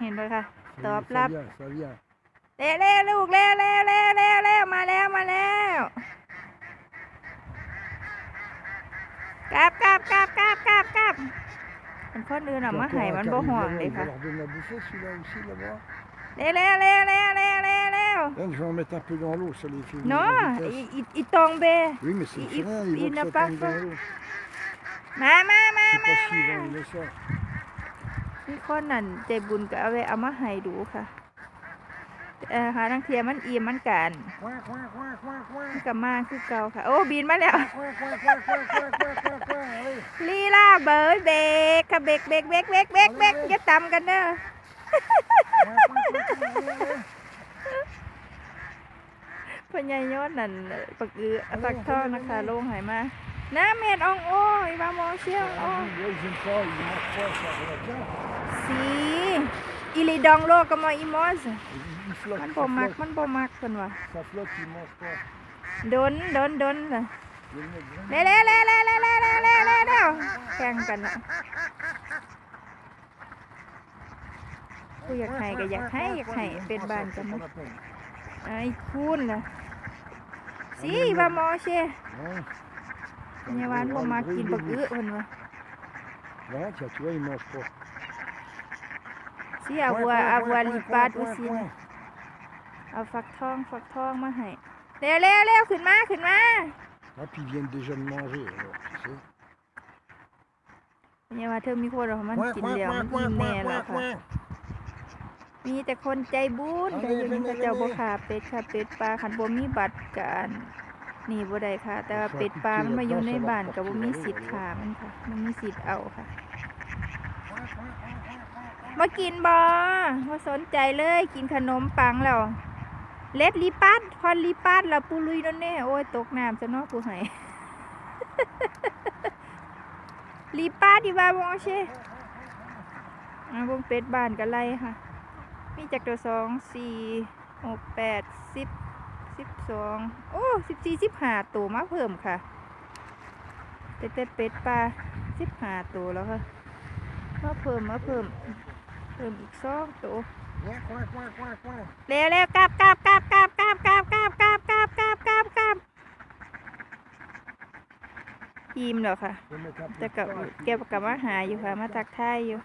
เห็นไหมคะตอบรับ Ça vient, ça vient. เร็วเร็วลูกเร็วเร็วเร็วเร็วเร็วมาแล้วมาแล้วกราบกราบกราบกราบกราบกราบเป็นคนอื่นออกมาใหายมันบ่ห่วงเลย Il va ค่ะ leur donner à bouffer celui-là aussi là-bas. เร็วเร็วเร็วเร็วเร็วเร็วเร็ว Donc je vais en mettre un peu dans l'eau, ça les fait. เนาะ monter en อี vitesse. อีอีตองเบ Oui, mais c'est il- c'est rien, il ils n'a vont que pas ça tombe faim. dans l'eau. มา มีข้อนั่นใจบุญก็เอาไว้เอามาให้ดูค่ะแต่หานังเทียมันอิ่มมันกันกับมาคือเก่าค่ะ โอ้บินมาแล้วลีลาเบิร์ดเบกค่ะเบกเบกเบกเบกเบกเบกจะตำกันเนอะพญายอดนั่นปักเอือปักท่อนะคะโล่งหายมา น้าเม็ดอองโอ้ยบาโมเชียงโอ้ Ah, oui, ils aiment pas, ils mangent pas, ça va bien. สีอิลิดองโลกมออีมอส Ils, ils flottent, มัน ça บ่มัก flotte, มันบ่มักเพิ่นว่า ça flotte, ils mangent pas. ดนดนดนน่ะ Ils le mettent vraiment. เร็วเร็วเร็วเร็วเร็วเร็วเร็วเร็วเร็วเร็วแข่งกันน่ะกูอยากให้ก็อยากให้อยากให้เป็นบ้านกัน Ça มั้ qu'on appelle. ไอ้คุณน่ะสีบาโมเชีย Ouais. พยาบาลบ่มากินบักอื้อเพิ่นว่า Voilà, tiens, tu vois, ils mangent pas. สิเอาวัวเอาวัวลีปาดอุซินเอาฟักทองฟักทองมาให้เร็วเร็วเร็วขึ้นมาขึ้นมา Ah, puis ils viennent déjà de manger, alors, tu sais. พยาบาเธอมีคนเอามันกิน coin, แล้วมันอิ่ม coin, แน่แล้วค่ะ มีแต่คนใจบุญใจเลยบุญเอาเลยพระเจ้าเอาเลยบ่ขาเป็ดค่ะเป็ดปลาคันบ่มีบัตรการ นี่บ่ได้ค่ะ แต่ว่าเอาเป็ดปลามันมาอยู่ในเอาบ้านเอาก็บ่มีเอาสิทธิ์เอาขามันค่ะ มันมีสิทธิ์เอาค่ะ Coin, coin, coin, coin, coin, coin. มากินบ่บ่สนใจเลยกินขนมปังแล้วเล็ดลีปัดคอนลีปัดแล้วปูลุยนั่นแน่โอ้ยตกน้ำซะเนาะผู้ให้ลีปัดดีว่าบ่เชอ่าบ่เป็ดบ้านกันไล่ค่ะ มีจักตัวสองสี่หกแปดสิบ สิบสองโอ้สิบสี่สิบห้าตัวมาเพิ่มค่ะแต่แต่เป็ดปลาสิบห้าตัวแล้วค่ะมาเพิ่มมาเพิ่มเพิ่มอีกสองตัว Coin, coin, coin, coin, coin. เร็วเร็วกลับกลับกลับกลับกลับกลับกลับกลับกลับกลับกลับกลับยิ้มแล้วค่ะ Faut mettre un peu แต่ de กับ farine. เก็บกับมาหาอยู่ค่ะ มาทักทายอยู่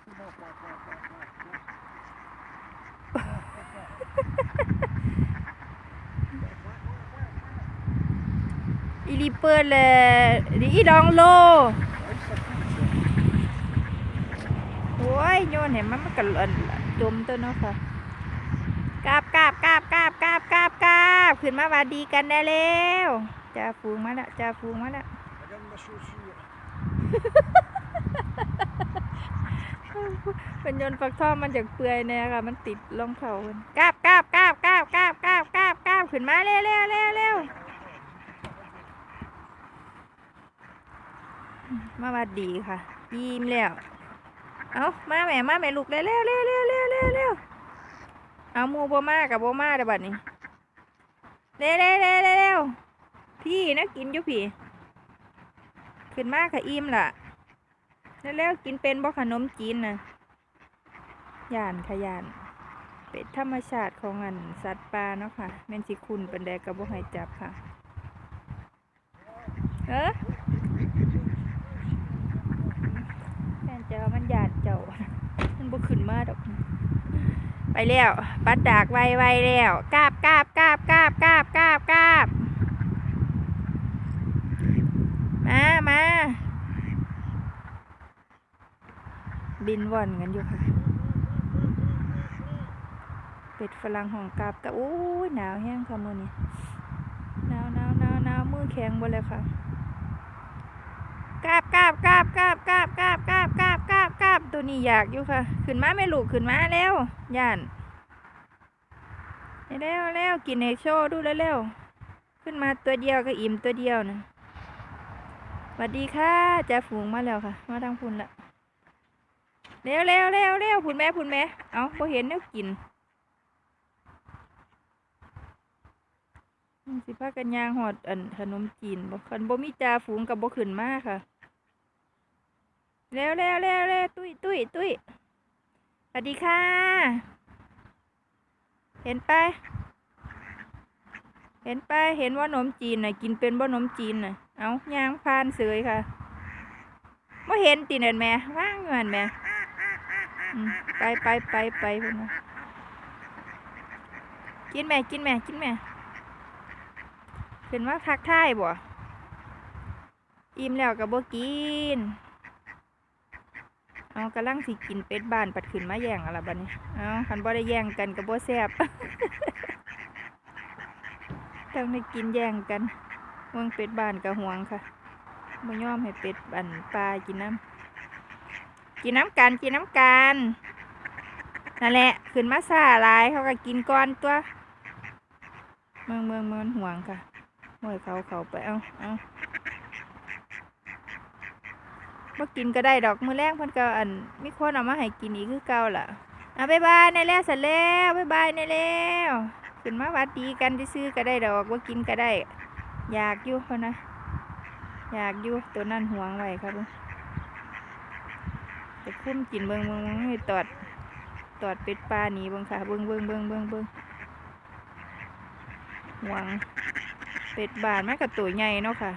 เลยดีดองโลโว้ยโยนเห็นมันมันกระลนจมตัวเนาะค่ะกาบกาบกาบกาบกาบกาบกาบขึ้นมาวาดีกันได้แล้วจะฟูงมาแล้วจะฟูงมาแล้วเป็นยนต์ฟักทองมันจากเปื่อยเนี่ค่ะ มันติดรองเข่าคนกาบกาบกาบกาบกาบกาบกาบขึ้นมาเร็วเร็วเร็วเร็ว มาวัดดีค่ะ ยิ้มแล้ว เอามาแม่มาแม่ลูกเร็วเร็วเร็วเร็วเร็วเร็วเอาหมูบมากับบมาเดี๋ยวบัดนี้เร็วเร็วเร็วเร็วพี่นะกินอยู่พี่ ขึ้นมาค่ะอิ่มล่ะเร็วเร็วกินเป็นบ่ขนมจีนนะย่านค่ะย่าน เป็นธรรมชาติของอันสัตว์ป่าเนาะค่ะแมนสิคุณเป็นแดกับบ่ให้จับค่ะ เออแม่นเจ้ามันหยาดเจ้า มาดอกไปแล้ว ปัดดากไวไวๆแล้วกาบกาบกาบกาบกาบกาบกาบมามาบินว่อนกันอยู่ค่ะ เป็ดฝรั่งของกาบกับโอ้ยหนาวแห้งค่ะมือนี้หนาวหนาวหนาวหนาวมือแข็งหมดเลยค่ะกาบกาบกาบกาบกาบกาบกาบกาบ ตัวนี้อยากอยู่ค่ะ ขึ้นมาแม่ลูกขึ้นมาแล้วย่านเร็วเร็วกินเอกโชว์ดูเร็วๆขึ้นมาตัวเดียวก็อิ่มตัวเดียวนะสวัสดีค่ะจ่าฝูงมาแล้วค่ะ มาทางพุ่นละเร็วเร็วเร็วเร็วพุ่นแม่พุ่นแม่เอาพอเห็นแนวกินสิพากันยางหอดอันขนมจีนบ่คันบ่มีจ่าฝูงกับบ่ขึ้นมาค่ะ เร็วเร็วเร็วเร็วตุ้ยตุ้ยตุ้ยสวัสดีค่ะ เห็นไปเห็นไปเห็นว่าขนมจีนน่ะกินเป็นว่าขนมจีนน่ะเอายางพานเสยค่ะว่เห็นตีนั่นแม่ว่างเงินแม่ไปไปไปไปเพิ่นว่ากินแม่กินแม่กินแม่เป็นว่าทักทายบ่อิ่มแล้วก็บ่กิน เอากำลังสิกินเป็ดบ้านปัดขึ้นมาแย่งอะไรบัดนี้เอาคันบ่ได้แย่งกันก็บ่แซบต้องได้กินแย่งกันเมืองเป็ดบ้านกับห่วงค่ะบ่ยอมให้เป็ดบันปลากินน้ำกินน้ำกันกินน้ำกันนั่นแหละขึ้นมาซาลายเขาก็กินก่อนตัวเมืองเมืองเมืองห่วงค่ะห่วยเขาเขาไปเอาเอา บ่กินก็ได้ดอกมื้อแรงเพิ่นก็อันมีคนเอามาให้กินอีกคือเก่าล่ะอะบ๊ายบายในแล้วเสร็จแล้วบ๊ายบายในแล้วขึ้นมาวัดดีกันซื่อก็ได้ดอกบ่ากินก็ได้ อยากอยู่เพิ่นะ อยากอยู่ตัวนั้นหวงไว้ครับจะคุ้มกินเบิ่งเบิ่งเบิ่งให้ตอดตอดเป็ดปลาหนีเบิ่งค่ะเบิ่งเบิ่งเบิ่งเบิ่งเบิ่งหวง เป็ดบานมันก็ตัวใหญ่เนาะค่ะ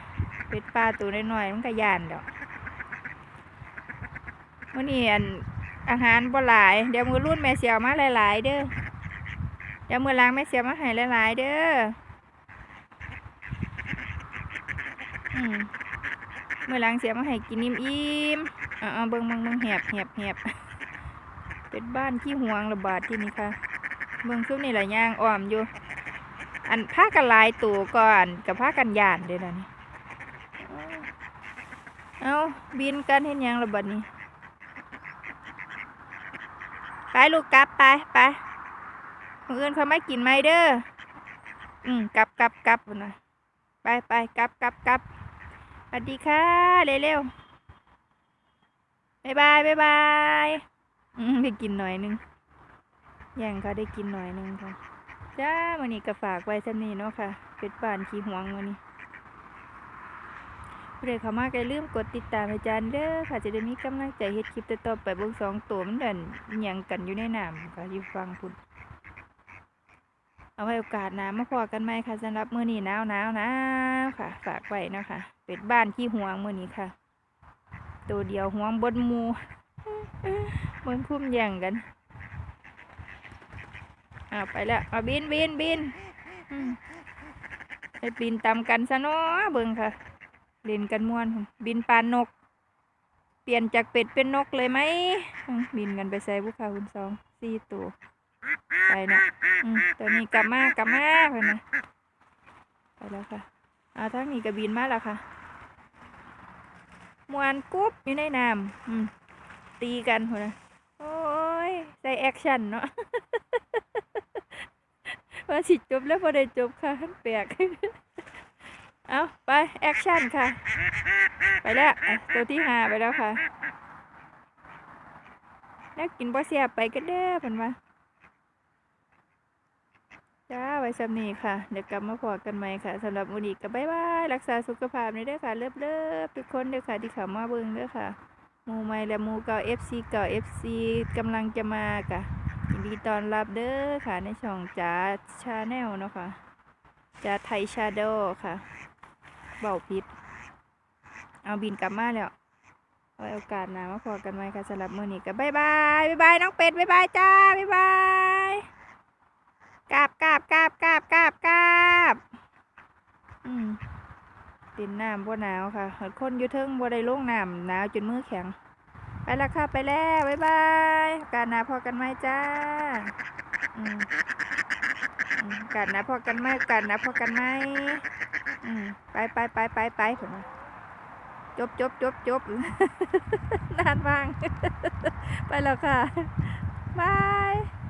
เป็ดปลาตัวน้อยๆมันก็ยานดอก มื่อนี้อันอาหารบ่หลาย เดี๋ยวมือรุ่นแม่เสียวมาหลาย ๆ เด้อ เดี๋ยวมือล้างแม่เสียวมาให้หลาย ๆ เด้ออืมมือล้างเสียวมาให้กินอิ่มๆอาเอาเบิ่งเบิ่งเบิ่งแหบแหบแหบเป็นบ้านขี้ห่วงระบาดที่นี่ค่ะ เบิ่งซุปนี่แหละย่างอ้อมอยู่ อันผ้ากันลายตัวก่อนกับผ้ากันยานเด้อนะนี่เอาบินกันเห็นยังระบาดนี้ ไปลูกกลับไปไปคนอื่นเขาไม่กินไหมเด้อ อืมกลับกลับกลับพุ่นนะไปไปกลับกลับกลับสวัสดีค่ะเร็วเร็วบายบายบายบายอืมได้กินหน่อยนึงแย่งเขาได้กินหน่อยนึงค่ะจ้าวันนี้ก็ฝากไว้สำนี้เนาะค่ะ เป็ดป่านขี้หวงวันนี้ เพื่อเขามาก็อย่าลืมกดติดตามอาจารย์เด้อค่ะจะได้มีกำลังใจเฮ็ดคลิปต่อๆไปเบิ่งสองตัวมันเดินอิหยังกันอยู่ในน้ำค่ะอยู่ฟังพุ่นเอาไว้โอกาสน้ามาพอกันไหมค่ะสำหรับมื้อนี้หนาวหนาวหนาวค่ะ ฝากไว้นะคะเป็ดบ้านขี้ห่วงมื้อนี้ค่ะ ตัวเดียวห่วงบนมูเบิ่งคุ้มแย่งกันเอาไปแล้วเอาบินบินบินไปบินตามกันซะเนาะเบิ่งค่ะ เล่นกันม่วนบินปานนก เปลี่ยนจากเป็ดเป็นนกเลยไหมบินกันไปใส่บุคคาคุณสองสี่ตัวไปนะตัวนี้กลับมากลับมาเพื่อนะไปแล้วค่ะเอาทั้งนี้ก็บินมาแล้วค่ะมวนกุ๊บอยู่ในน้ำตีกันเพื่อนนะโอ้ยใส่แอคชั่นเนาะว่าสิจบแล้วพอได้จบค่ะแปลก เอาไป แอคชั่นค่ะ ไปแล้วตัวที่ห้าไปแล้วค่ะนักกินบ่เสียไปกันเด้อเพิ่นว่าจ้าไว้สำนีค่ะ เดี๋ยวกลับมาพอกันใหม่ค่ะสำหรับมื้อนี้ก็บ๊ายบาย รักษาสุขภาพนี่เด้อค่ะ เลิฟเลิฟทุกคนเด้อค่ะ ที่ขามาเบิ่งเด้อค่ะหมูใหม่และหมูเก่า FC เก่า FC กำลังจะมาค่ะยินดีต้อนรับเด้อค่ะ ในช่องจ๋าชาแนลเนาะค่ะจ๋าไทยชาโดค่ะ เบาพิษเอาบินกลับมาแล้วไว้โอกาสหน้ามาพอกันไหมค่ะสำหรับมื้อนี้ก็บ๊ายบายบ๊ายบายน้องเป็ดบ๊ายบายจ้าบ๊ายบายกราบกราบกราบกราบกราบกราบอืมตินน้ำบ่หนาวค่ะหดคนอยู่เทิงบ่ได้ลงน้ำหนาวจนมือแข็ง ไปล้วค่ะ ไปแล้วบ๊ายบายโอกาสหน้าพอกันไหมจ้า อืม กันนะพอกันไหมกันนะพอกันไหมอืมไปไปไปไปไปผมจบจบจบจบนานมากไปแล้วค่ะบาย